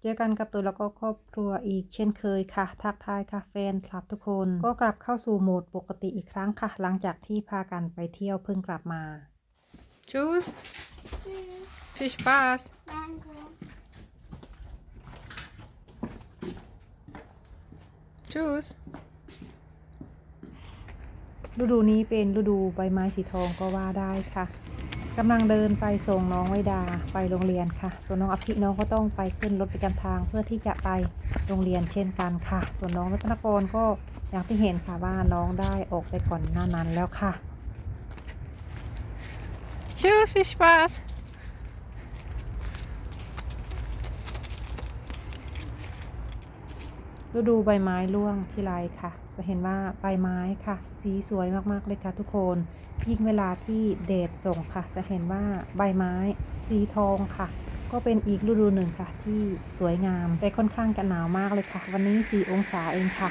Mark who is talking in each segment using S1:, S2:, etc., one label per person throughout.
S1: เจอกันกับตัวแล้วก็ครอบครัวอีกเช่นเคยค่ะ ทักทายค่ะแฟนคลับทุกคน ก็กลับเข้าสู่โหมดปกติอีกครั้งค่ะ หลังจากที่พากันไปเที่ยวเพิ่งกลับมา
S2: Tschüss.
S3: Tschüss.
S2: Viel Spaß.
S3: Danke.
S2: Tschüss.
S1: ฤดูนี้เป็นฤดูใบไม้สีทองก็ว่าได้ค่ะ กำลังเดินไปส่งน้องไวดาไปโรงเรียนค่ะ ส่วนน้องอภิน้องก็ต้องไปขึ้นรถประจำทางเพื่อที่จะไปโรงเรียนเช่นกันค่ะ ส่วนน้องรัตนกรก็อย่างที่เห็นค่ะว่าน้องได้ออกไปก่อนหน้านั้นแล้วค่ะ
S2: Tschüss, viel Spaß.
S1: ฤดูใบไม้ร่วงที่ไรค่ะ จะเห็นว่าใบไม้ค่ะ สีสวยมากๆเลยค่ะทุกคน ยิ่งเวลาที่แดดส่งค่ะ จะเห็นว่าใบไม้สีทองค่ะ ก็เป็นอีกฤดูหนึ่งค่ะ ที่สวยงาม แต่ค่อนข้างจะหนาวมากเลยค่ะ วันนี้ 4 องศาเองค่ะ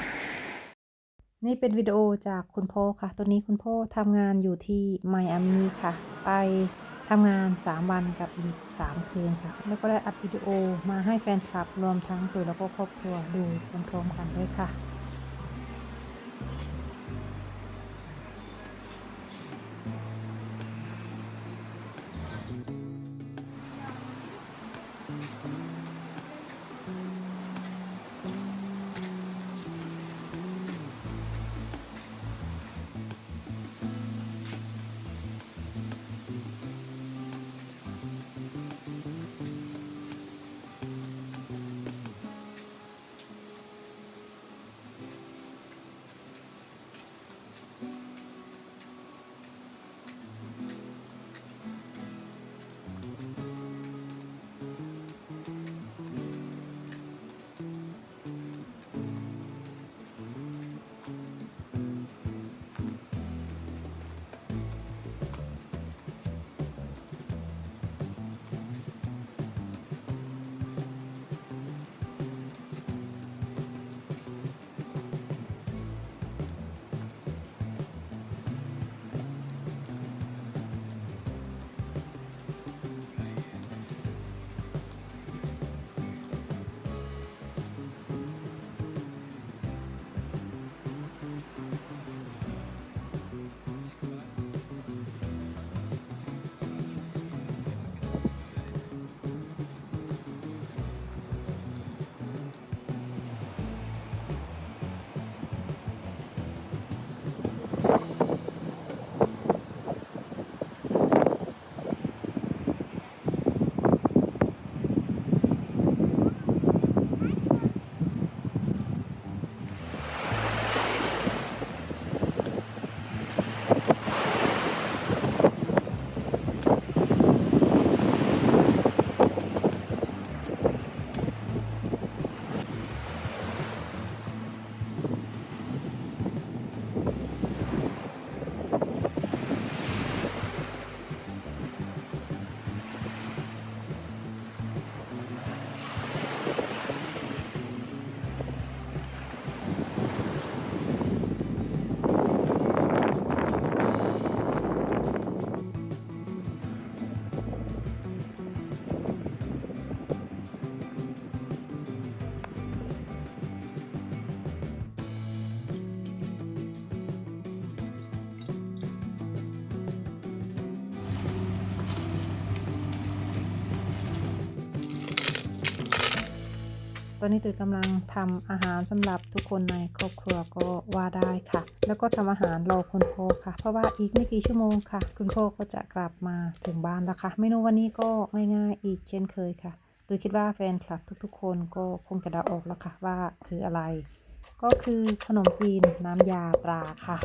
S1: นี่เป็นวิดีโอจากคุณพ่อค่ะตัวนี้คุณพ่อทำงานอยู่ที่ไมอามีค่ะ ไปทำงาน 3 วันกับอีก 3 คืนค่ะ แล้วก็ได้อัดวิดีโอมาให้แฟนคลับรวมทั้งตัวแล้วก็ครอบครัวดูพร้อมๆกันด้วยค่ะ ตอนนี้ตุ๋ยกำลังทำอาหารสำหรับทุกคนในครอบครัวก็ว่าได้ค่ะ แล้วก็ทำอาหารรอคุณพ่อค่ะ เพราะว่าอีกไม่กี่ชั่วโมงค่ะ คุณพ่อก็จะกลับมาถึงบ้านแล้วค่ะ เมนูวันนี้ก็ง่ายๆอีกเช่นเคยค่ะตุ๋ยคิดว่าแฟนคลับทุกๆ คนก็คงจะเดาออกแล้วค่ะว่าคืออะไร ก็คือขนมจีนน้ำยาปลาค่ะ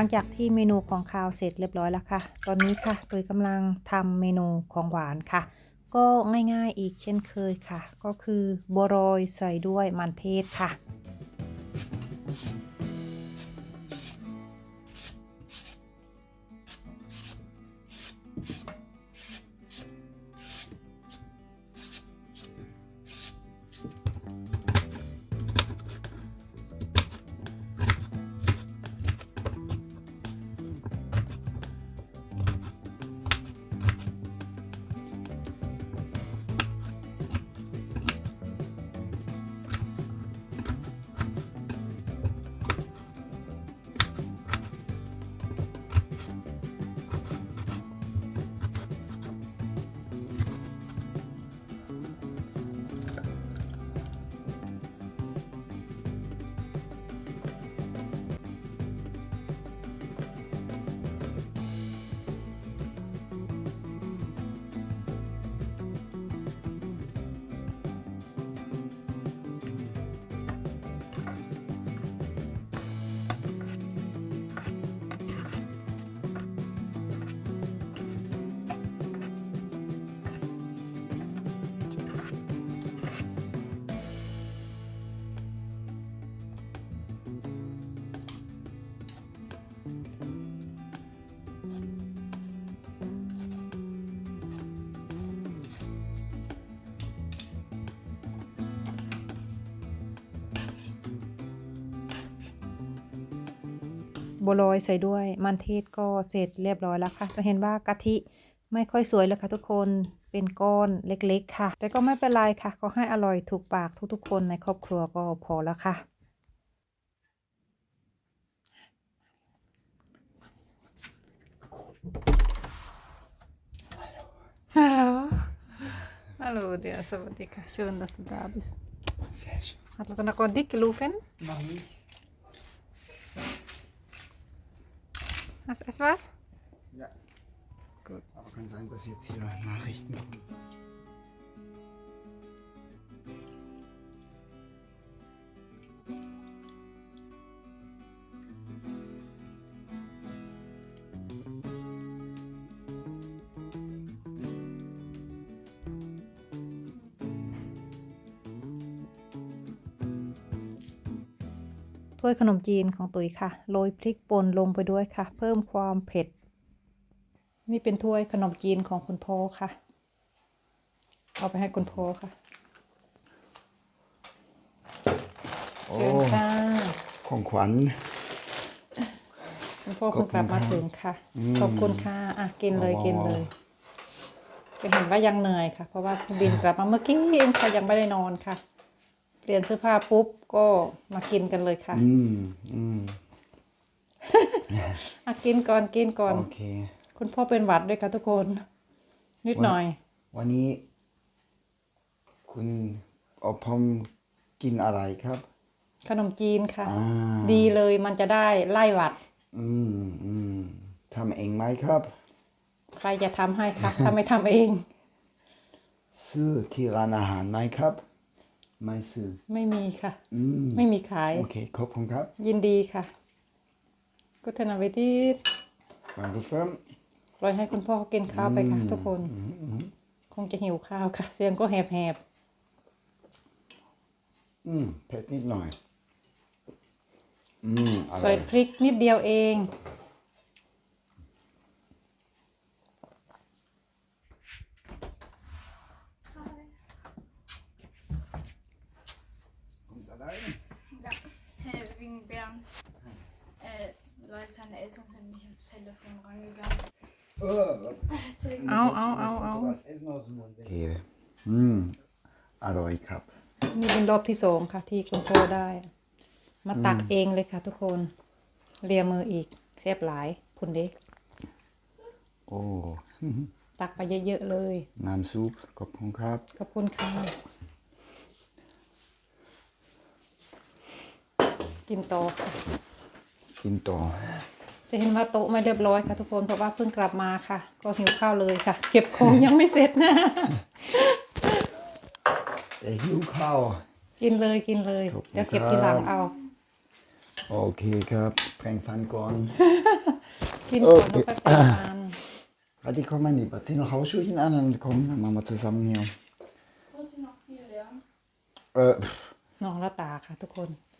S2: ลังจากที่เมนูของคาวเสร็จเรียบร้อยแล้วค่ะ ตอนนี้ค่ะตุยกำลังทำเมนูของหวานค่ะ ก็ง่ายๆอีกเช่นเคยค่ะ ก็คือบัวรอยใส่ด้วยมันเทศค่ะ บัวลอยใส่ด้วยมันเทศก็เสร็จเรียบร้อยแล้วค่ะ จะเห็นว่ากะทิไม่ค่อยสวยเลยค่ะทุกคนเป็นก้อนเล็กๆค่ะ แต่ก็ไม่เป็นไรค่ะ ก็ให้อร่อยถูกปากทุกๆ คนในครอบครัวก็พอแล้วค่ะ
S4: Hallo. Hallo, der Sawadika. Schön, dass du da bist.
S3: Sehr schön.
S4: Hat er noch dick gerufen?
S3: Noch nicht.
S4: Hast du was?
S3: Ja. Gut. Aber kann sein, dass jetzt hier Nachrichten kommen.
S2: t วยขนมจีนของตุ๋ยค่ะ โรยพริกป่นลงไปด้วยค่ะ เพิ่มความเผ็ด นี่เป็นถ้วยขนมจีนของคุณพ่อค่ะ เอาไปให้คุณพ่อค่ะ เชิญค่ะ
S3: ของขวัญ
S2: คุณพ่อเพิ่งกลับมาถึงค่ะ ขอบคุณค่ะ อะ กินเลย
S3: อ๋อ
S2: กินเลยจะเห็นว่ายังเหนื่อยค่ะ เพราะว่าบินกลับมาเมื่อกี้เองค่ะยังไม่ได้นอนค่ะ เปลี่ยนเสื้อผ้าปุ๊บก็มากินกันเลยค่ะ
S3: อืมอืม
S2: อะกินก่อนกินก่อน
S3: โอเค
S2: คุณพ่อเป็นหวัดด้วยค่ะทุกคน นิดหน่อย
S3: วันนี้ คุณเอาผมกินอะไรครับ
S2: ขนมจีนค่ะ
S3: อ่า
S2: ดีเลยมันจะได้ไล่หวัด
S3: อืมอืมทำเองไหมครับ
S2: ใครจะทำให้คะถ้าไม่ทำเอง
S3: ซื้อที่ร้านอาหารไหมครับ ไม่ซื้อ
S2: ไม่มีค่ะ
S3: อืม
S2: ไม่มีขาย
S3: โอเคขอบคุณครับ
S2: ยินดีค่ะ กุฒนาเวที
S3: ฟังคุณเพิ่ม
S2: ปล่อยให้คุณพ่อกินข้าวไปค่ะ ทุกคน คงจะหิวข้าวค่ะ เสียงก็แหบ
S3: อืมเผ็ดนิดหน่อย อืมอ
S2: ๆ
S3: ร่
S2: ใส่
S3: อย
S2: พริกนิดเดียวเอง
S5: Hey, wegen Bernd. Äh, Leute, seine Eltern sind nicht ans Telefon rangegangen.
S3: เออ
S2: เอาเอาเอาเอา
S3: โอเคอืมอร่อยครับ
S2: นี่เป็นรอบที่สองค่ะ ที่คุณพ่อได้ มาตักเองเลยค่ะทุกคน เลียมืออีกเสียบหลายพุ่นเด็ก
S3: โอ้
S2: ตักไปเยอะๆเลย
S3: น้ำซุปขอบคุณครับ
S2: ขอบคุณค่ะ กินต่อค่ะ
S3: กินต่อ
S2: จะเห็นว่าโต๊ะไม่เรียบร้อยค่ะทุกคนเพราะว่าเพิ่งกลับมาค่ะ ก็หิวข้าวเลยค่ะ เก็บของยังไม่เสร็จนะ
S3: แต่หิวข้าว
S2: กินเลยกินเลย
S3: ขอบคุณ
S2: เดี๋ยวเก็บทีหลัง
S3: ครับ
S2: เอา
S3: โอเคครับ Spreng van Gorn.
S2: กินก่อน
S3: โอเค
S2: แล้วไปแปรงฟัน
S3: Warte, ich komm mal mit. Zieh noch Hausschuhchen an und komm, dann machen wir zusammen hier.
S5: Muss ich noch viel lernen?
S3: Äh,
S2: น้องละตาค่ะทุกคน
S5: Aber ich wollte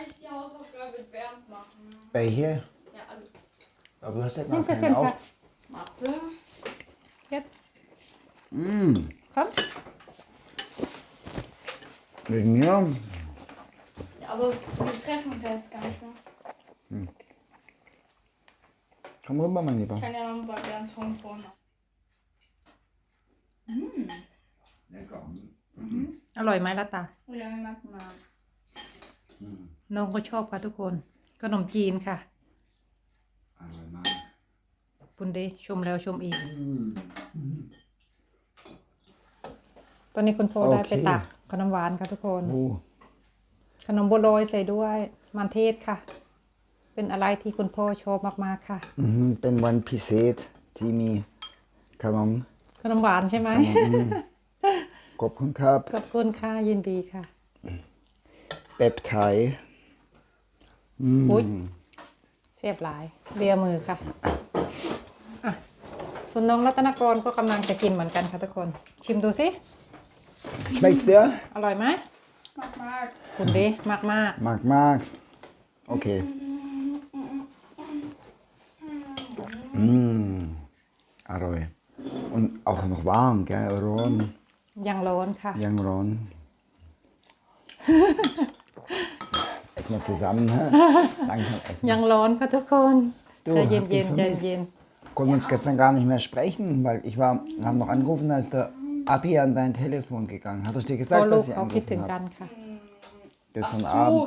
S5: eigentlich die Hausaufgabe mit Bernd machen.
S3: bei hier.
S5: Ja, also.
S3: Aber du hast ja
S2: Nimm
S3: gar
S2: das
S3: keine
S2: hin,
S3: auf.
S5: Warte.
S2: Jetzt.
S3: Mm,
S2: Komm.
S3: wegen mir?
S5: Ja, aber wir treffen uns ja jetzt gar nicht mehr.
S3: Komm rüber, mein Lieber.
S5: Ich kann ja noch bei Bernds Home vorne.
S3: Lecker.
S2: อร่อยไหมละตา
S5: Ja, ich mag mal.
S2: น้องก็ชอบค่ะทุกคนขนมจีนค่ะ
S3: Also, Mann.
S2: ปุณเดชมแล้วชมอีก ตอนนี้คุณพ่อ
S3: โอเค
S2: ได้ไปตักขนมหวานค่ะทุกคน
S3: Oh,
S2: ขนมบัวลอยใส่ด้วยมันเทศค่ะ เป็นอะไรที่คุณพ่อชอบมากๆค่ะ
S3: mhm, Ben One Pisset, Timi, Kanon,
S2: ขนมหวานใช่ไหม
S3: Kopf und Kap,
S2: ขอบคุณค่ะยินดีค่ะ
S3: Beptai.
S2: อุ้ยเสียบหลายเลียมือค่ะอะส่วนน้องรัตนกรก็กำลังจะกินเหมือนกันค่ะทุกคน ชิมดูสิ
S3: Schmeckt's dir?
S2: อร่อยไหม
S5: Mag, mag.
S2: คุณดีมากมาก
S3: Mag, mag. Okay. Mmh. Aroy. Und auch noch warm, gell? Ron,
S2: ๆยังร้อนค่ะ
S3: Young Ron. Essen wir zusammen, hä? Langsam essen.
S2: ยังร้อน ค่ะทุกคน
S3: Du,
S2: ใจเย็น
S3: hab
S2: เย็น
S3: dich
S2: ใจ
S3: vermisst.
S2: เย็น
S3: Konnten uns gestern gar nicht mehr sprechen, weil ich war, haben noch angerufen, da ist der Abi an dein Telefon gegangen. Hat er dir
S2: พ่อ
S3: gesagt,
S2: ลูก
S3: dass sie
S2: เขาคิดถึง
S3: angerufen
S2: กัน
S3: hat?
S2: ค่ะ
S3: Gestern
S5: Ach so.
S3: Abend.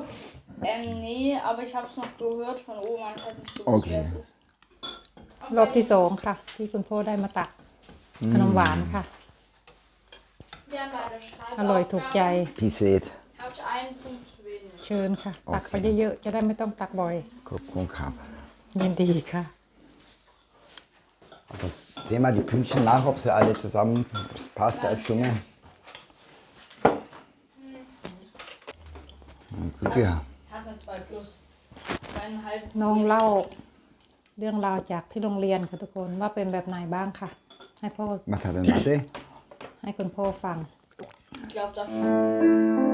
S5: Ähm, nee, aber ich habe es noch gehört von Oma. Ich habe nicht gewusst,
S3: Okay.
S5: wer es ist.
S2: รอบที่สองค่ะ ที่คุณพ่อได้มาตักขนมหวานค่ะ
S5: Ja, bei der Schreibe.
S2: อร่อยถูกใจ
S3: Pisset.
S5: Habe ich einen Punkt zu wenig.
S2: เชิญค่ะ ตักไป
S3: โอเค
S2: เยอะๆจะได้ไม่ต้องตักบ่อย
S3: Kopf und Kap.
S2: ยินดีค่ะ
S3: Aber seh mal die Pünktchen nach, ob sie alle zusammen ob es passt als Summe. Hm, Glück gehabt.
S5: Hat eine 2 plus. Zweieinhalb.
S2: น้องเล่าเรื่องราวจากที่โรงเรียนค่ะทุกคนว่าเป็นแบบไหนบ้างค่ะ ให้พ่อ
S3: Was hat denn Mathe?
S2: ให้คุณพ่อฟัง
S5: Ich glaube, da.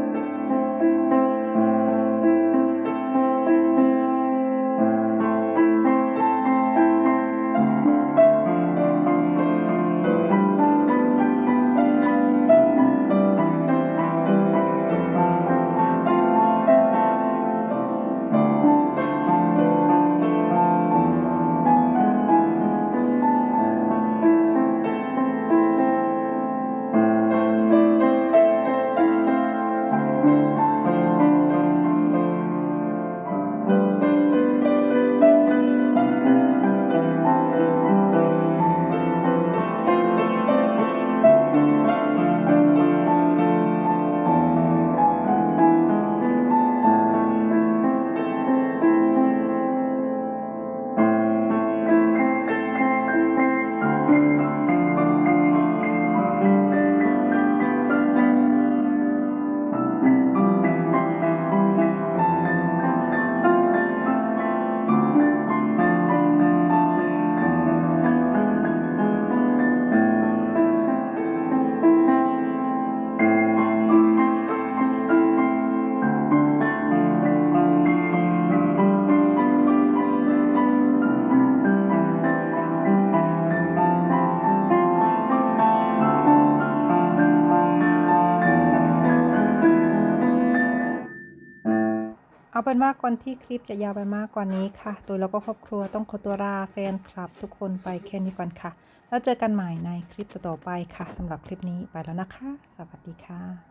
S2: เอาเป็นว่าก่อนที่คลิปจะยาวไปมากกว่านี้ค่ะ ตัวเราก็ครอบครัวต้องขอตัวลาแฟนคลับ ทุกคนไปแค่นี้ก่อนค่ะ แล้วเจอกันใหม่ในคลิปต่อๆไปค่ะสำหรับคลิปนี้ไปแล้วนะคะ สวัสดีค่ะ